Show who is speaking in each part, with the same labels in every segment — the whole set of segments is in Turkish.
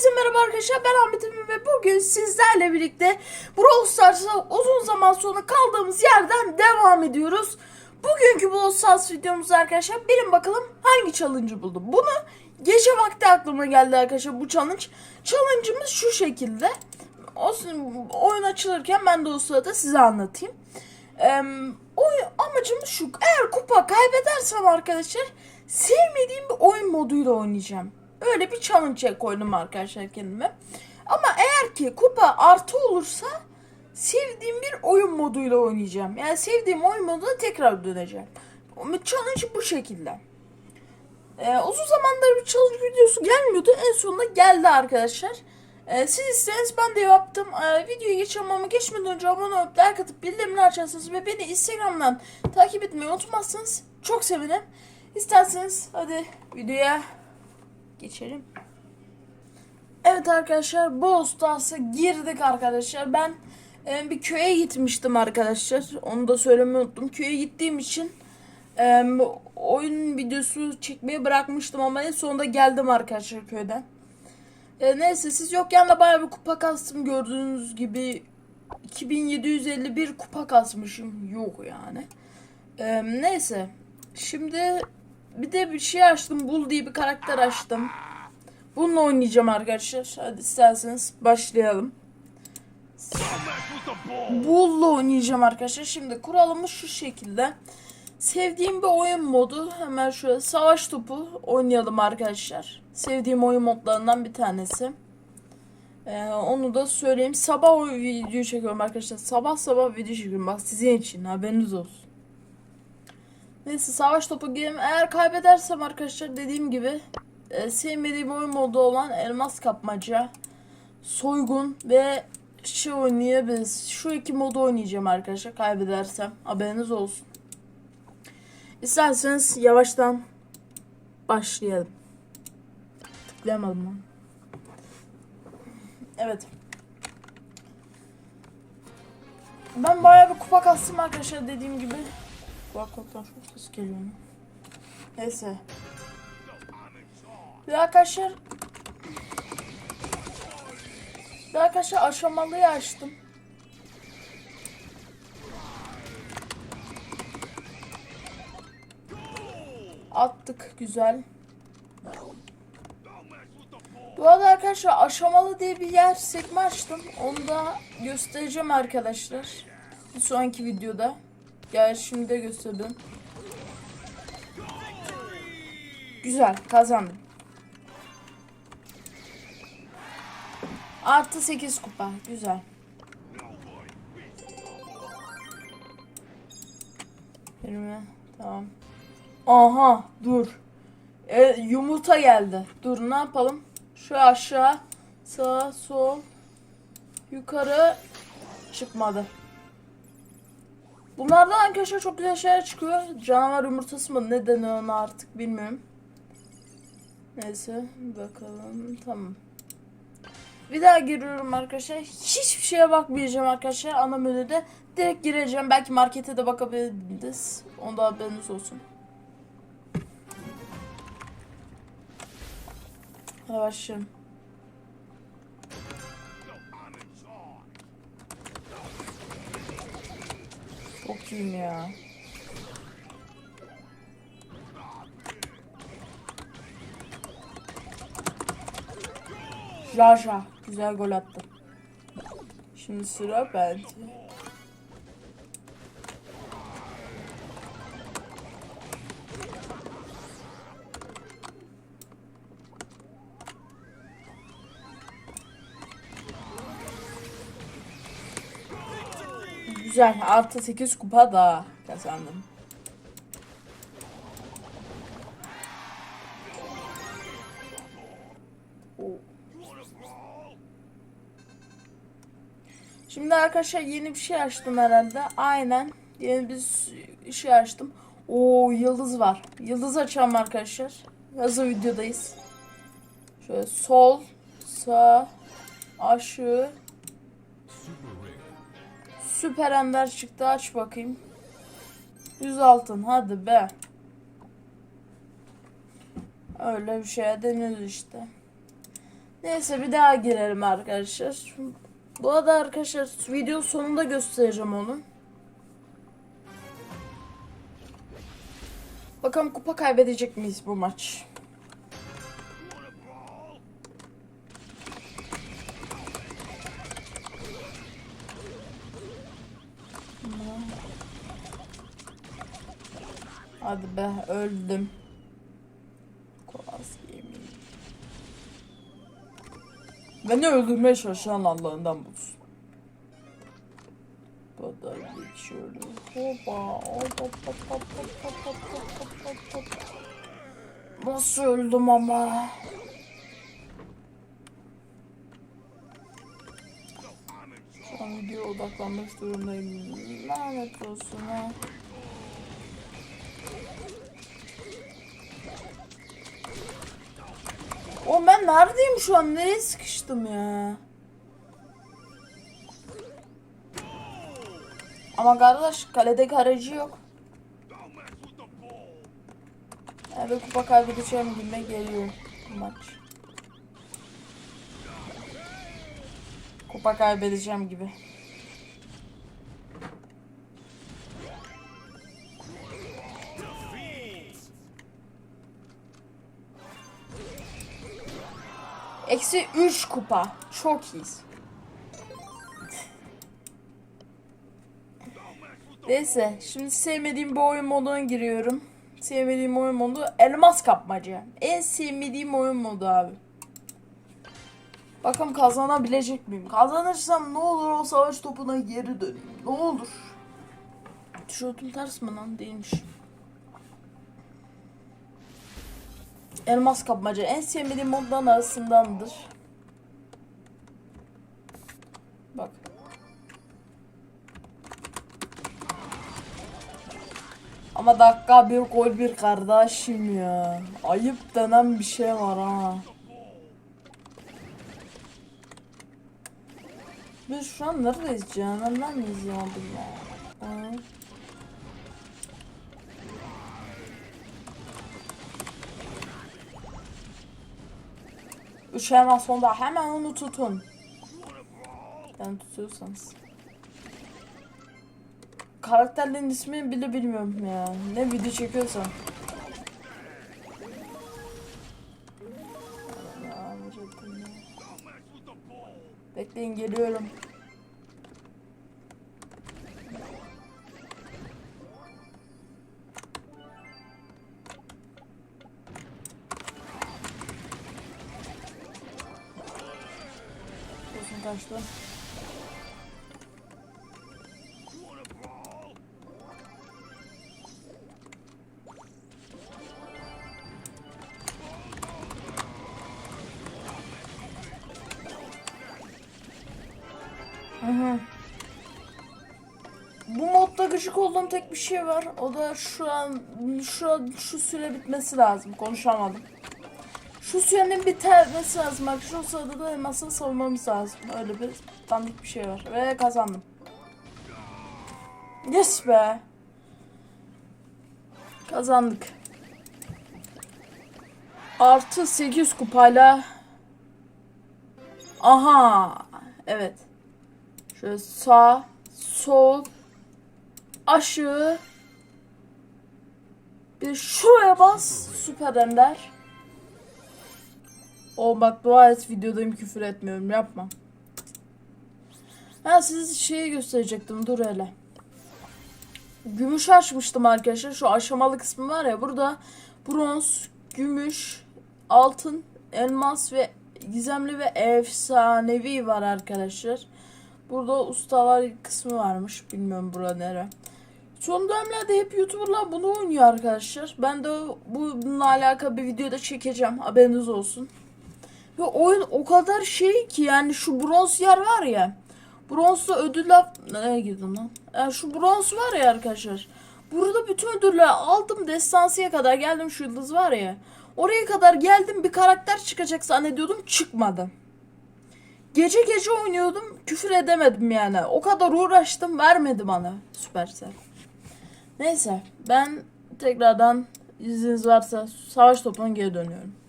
Speaker 1: Herkese merhaba arkadaşlar ben Ahmet ve bugün sizlerle birlikte Brawl Stars'a uzun zaman sonra kaldığımız yerden devam ediyoruz. Bugünkü Brawl Stars videomuzda arkadaşlar bilin bakalım hangi challenge'ı buldum. Bunu gece vakti aklıma geldi arkadaşlar bu challenge. Challenge'ımız şu şekilde. O, oyun açılırken ben de o sırada size anlatayım. Ee, oyun, amacımız şu. Eğer kupa kaybedersem arkadaşlar sevmediğim bir oyun moduyla oynayacağım. Öyle bir challenge koydum arkadaşlar kendime. Ama eğer ki kupa artı olursa sevdiğim bir oyun moduyla oynayacağım. Yani sevdiğim oyun moduna tekrar döneceğim. Challenge bu şekilde. Ee, uzun zamandır bir challenge videosu gelmiyordu. En sonunda geldi arkadaşlar. Ee, siz isterseniz ben de yaptım. Ee, videoya geçeceğim ama geçmeden önce abone olup like atıp bildirimleri açarsanız ve beni Instagram'dan takip etmeyi unutmazsanız çok sevinirim. İsterseniz hadi videoya geçelim. Evet arkadaşlar Brawl Stars'a girdik arkadaşlar. Ben e, bir köye gitmiştim arkadaşlar. Onu da söylemeyi unuttum. Köye gittiğim için e, oyun videosu çekmeyi bırakmıştım ama en sonunda geldim arkadaşlar köyden. E, neyse siz yokken de bayağı bir kupa kastım gördüğünüz gibi 2751 kupa kasmışım. Yok yani. E, neyse. Şimdi bir de bir şey açtım. Bull diye bir karakter açtım. Bununla oynayacağım arkadaşlar. Hadi isterseniz başlayalım. Bull'la oynayacağım arkadaşlar. Şimdi kuralımız şu şekilde. Sevdiğim bir oyun modu. Hemen şöyle savaş topu oynayalım arkadaşlar. Sevdiğim oyun modlarından bir tanesi. Ee, onu da söyleyeyim. Sabah o video çekiyorum arkadaşlar. Sabah sabah video çekiyorum. Bak sizin için haberiniz olsun. Neyse savaş topu game. Eğer kaybedersem arkadaşlar dediğim gibi e, sevmediğim oyun modu olan elmas kapmaca, soygun ve şey oynayabiliriz. Şu iki modu oynayacağım arkadaşlar kaybedersem. Haberiniz olsun. İsterseniz yavaştan başlayalım. Tıklayamadım lan. Evet. Ben bayağı bir kupa kastım arkadaşlar dediğim gibi. Kulaklıktan çok ses geliyor. Neyse. Bir arkadaşlar bir arkadaşlar aşamalıyı açtım. Attık güzel. Bu arada arkadaşlar aşamalı diye bir yer sekme açtım. Onu da göstereceğim arkadaşlar. Bir sonraki videoda. Gel şimdi de gösterdim. Güzel kazandım. Artı 8 kupa. Güzel. Yirmi. Tamam. Aha dur. E, yumurta geldi. Dur ne yapalım? Şu aşağı. Sağ sol. Yukarı. Çıkmadı. Bunlardan arkadaşlar çok güzel şeyler çıkıyor. Canavar yumurtası mı ne deniyor ona artık bilmiyorum. Neyse bakalım tamam. Bir daha giriyorum arkadaşlar. Hiçbir şeye bakmayacağım arkadaşlar ana menüde. Direkt gireceğim. Belki markete de bakabiliriz. Onda haberiniz olsun. Hadi başlayalım. İyiyim ya. Raja. Güzel gol attı. Şimdi sıra bende. Güzel. Artı 8 kupa daha kazandım. Şimdi arkadaşlar yeni bir şey açtım herhalde. Aynen. Yeni bir şey açtım. Oo yıldız var. Yıldız açalım arkadaşlar. Hazır videodayız. Şöyle sol, sağ, aşağı. Süper ender çıktı. Aç bakayım. 100 altın. Hadi be. Öyle bir şeye deniyoruz işte. Neyse bir daha girelim arkadaşlar. Bu arada arkadaşlar video sonunda göstereceğim onu. Bakalım kupa kaybedecek miyiz bu maç? Hadi be öldüm. Kovas yemin. Beni öldürmeye çalışan Allah'ından bulsun. Bu da geçiyorum. Hopa hopa hopa hopa hopa hopa hopa Nasıl öldüm ama? Şu an videoya odaklanmak durumdayım. Lanet olsun ha. O ben neredeyim şu an? Nereye sıkıştım ya? Ama kardeş kalede kaleci yok. Yani kupa kaybedeceğim gibime geliyor maç. Kupa kaybedeceğim gibi. Eksi 3 kupa. Çok iyiyiz. Neyse şimdi sevmediğim bir oyun moduna giriyorum. Sevmediğim oyun modu elmas kapmaca. En sevmediğim oyun modu abi. Bakalım kazanabilecek miyim? Kazanırsam ne olur o savaş topuna geri döneyim. Ne olur. Tişörtüm ters mi lan? Değilmiş. Elmas kapmaca en sevmediğim moddan arasındandır. Bak. Ama dakika bir gol bir kardeşim ya. Ayıp denen bir şey var ha. Biz şu an neredeyiz? Cehennemden miyiz ya Üç hemen sonunda hemen onu tutun. Ben tutuyorsanız. Karakterlerin ismini bile bilmiyorum ya. Ne video çekiyorsam. Bekleyin geliyorum. Hı hı. Bu modda gıcık olduğum tek bir şey var. O da şu an şu şu süre bitmesi lazım. Konuşamadım. Şu sürenin bitmesi lazım. Bak şu sırada da elmasını savunmamız lazım. Öyle bir dandik bir şey var. Ve kazandım. Yes be. Kazandık. Artı 8 kupayla. Aha. Evet. Şöyle sağ, sol, aşağı. Bir şuraya bas. Süper Ender. O bak dua et videodayım küfür etmiyorum yapma. Ha size şeyi gösterecektim dur hele. Gümüş açmıştım arkadaşlar. Şu aşamalı kısmı var ya burada bronz, gümüş, altın, elmas ve gizemli ve efsanevi var arkadaşlar. Burada ustalar kısmı varmış. Bilmiyorum bura nere. Son dönemlerde hep YouTuber'lar bunu oynuyor arkadaşlar. Ben de bununla alakalı bir videoda çekeceğim. Haberiniz olsun. Ve oyun o kadar şey ki yani şu bronz yer var ya. Bronzla ödüller... Nereye girdim lan? Yani şu bronz var ya arkadaşlar. Burada bütün ödülleri aldım. Destansıya kadar geldim şu yıldız var ya. Oraya kadar geldim bir karakter çıkacak zannediyordum çıkmadı. Gece gece oynuyordum küfür edemedim yani. O kadar uğraştım vermedi bana Supercell. Neyse ben tekrardan izniniz varsa savaş topuna geri dönüyorum.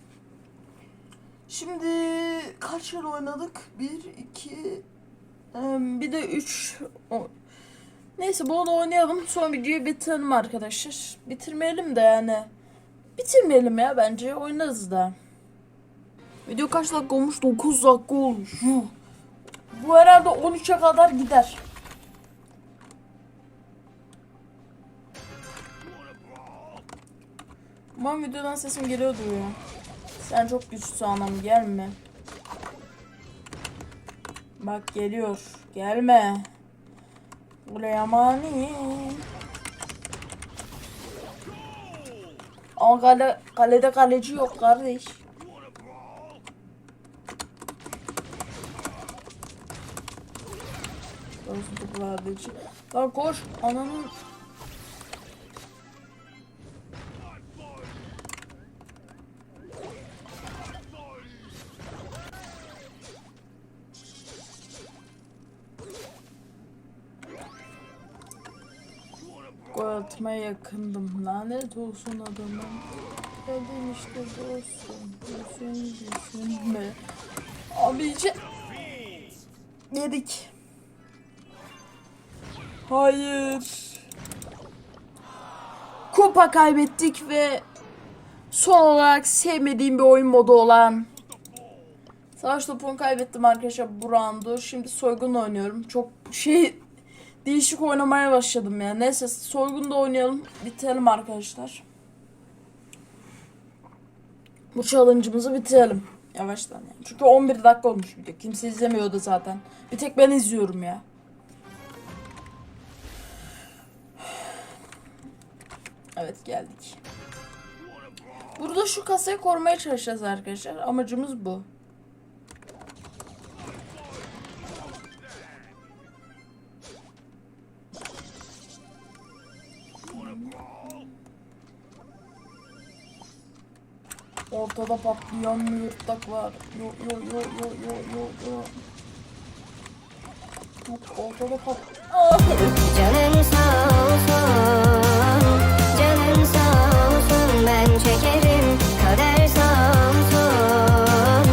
Speaker 1: Şimdi kaç yıl oynadık? 1, 2, bir de 3. Neyse bunu oynayalım. Sonra videoyu bitirelim arkadaşlar. Bitirmeyelim de yani. Bitirmeyelim ya bence. Oynarız da. Video kaç dakika olmuş? 9 dakika olmuş. Bu herhalde 13'e kadar gider. Umarım videodan sesim geliyordur ya. Sen çok güçlüsün anam gelme. Bak geliyor. Gelme. Buraya mani. Ama kale, kalede kaleci yok kardeş. Lan koş. Ananın Gol atmaya yakındım. Lanet olsun adamım. Geldin işte dostum. Düşün düşünme. Abici. Yedik. Hayır. Kupa kaybettik ve son olarak sevmediğim bir oyun modu olan Savaş topunu kaybettim arkadaşlar bu. Şimdi soygun oynuyorum. Çok şey değişik oynamaya başladım ya. Neyse soygun da oynayalım. Bitirelim arkadaşlar. Bu challenge'ımızı bitirelim. Yavaştan yani. Çünkü 11 dakika olmuş video. Kimse izlemiyordu zaten. Bir tek ben izliyorum ya. Evet geldik. Burada şu kasayı korumaya çalışacağız arkadaşlar. Amacımız bu. Ortada patlayan bir yırtlak var. Yo yo yo yo yo yo yo. Yok, Ortada pat...
Speaker 2: Canın sağ olsun, canın sağ olsun Ben çekerim kader sağ olsun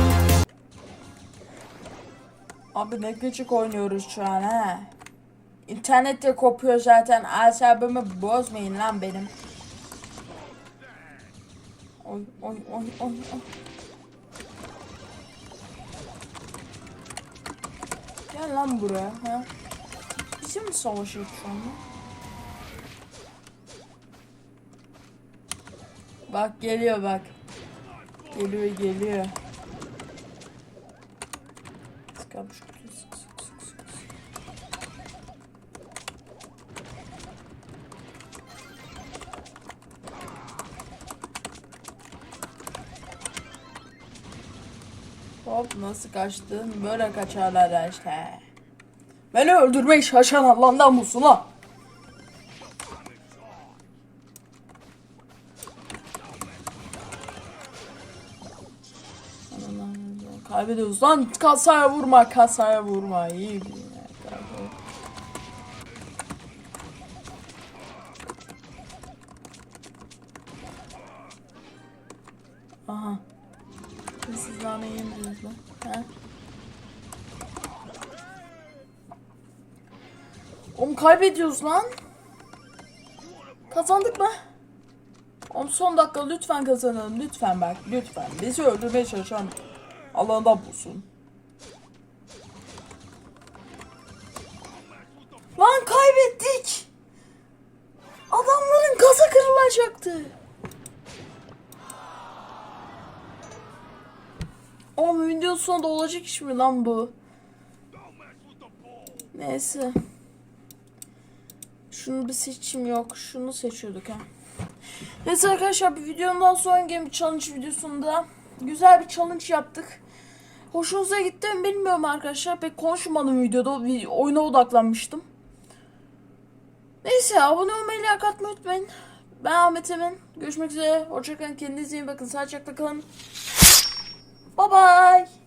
Speaker 1: Abi ne küçük oynuyoruz şu an ha. İnternet de kopuyor zaten. Asabımı bozmayın lan benim. Oy oy oy oy oy. Gel lan buraya ha. Bizim mi savaşıyoruz şu anda? Bak geliyor bak. Geliyor geliyor. Sıkarmış nasıl kaçtın? Böyle kaçarlar işte. Beni öldürmeyi şaşan Allah'ından bulsun lan. Kaybediyoruz lan kasaya vurma kasaya vurma iyi bir Oğlum kaybediyoruz lan. Kazandık mı? Oğlum son dakika lütfen kazanalım. Lütfen bak lütfen. Bizi öldürmeye çalışan Allah'ından bulsun. Lan kaybettik. Adamların gaza kırılacaktı. Oğlum videonun sonunda olacak iş mi lan bu? Neyse. Şunu bir seçim yok. Şunu seçiyorduk ha. Neyse arkadaşlar bir videomdan sonra game challenge videosunda güzel bir challenge yaptık. Hoşunuza gitti mi bilmiyorum arkadaşlar. Pek konuşmadım videoda. Oyuna odaklanmıştım. Neyse abone olmayı, like atmayı unutmayın. Ben Ahmet Emin. Görüşmek üzere. Hoşçakalın. Kendinize iyi bakın. Sağlıcakla kalın. Bye bye.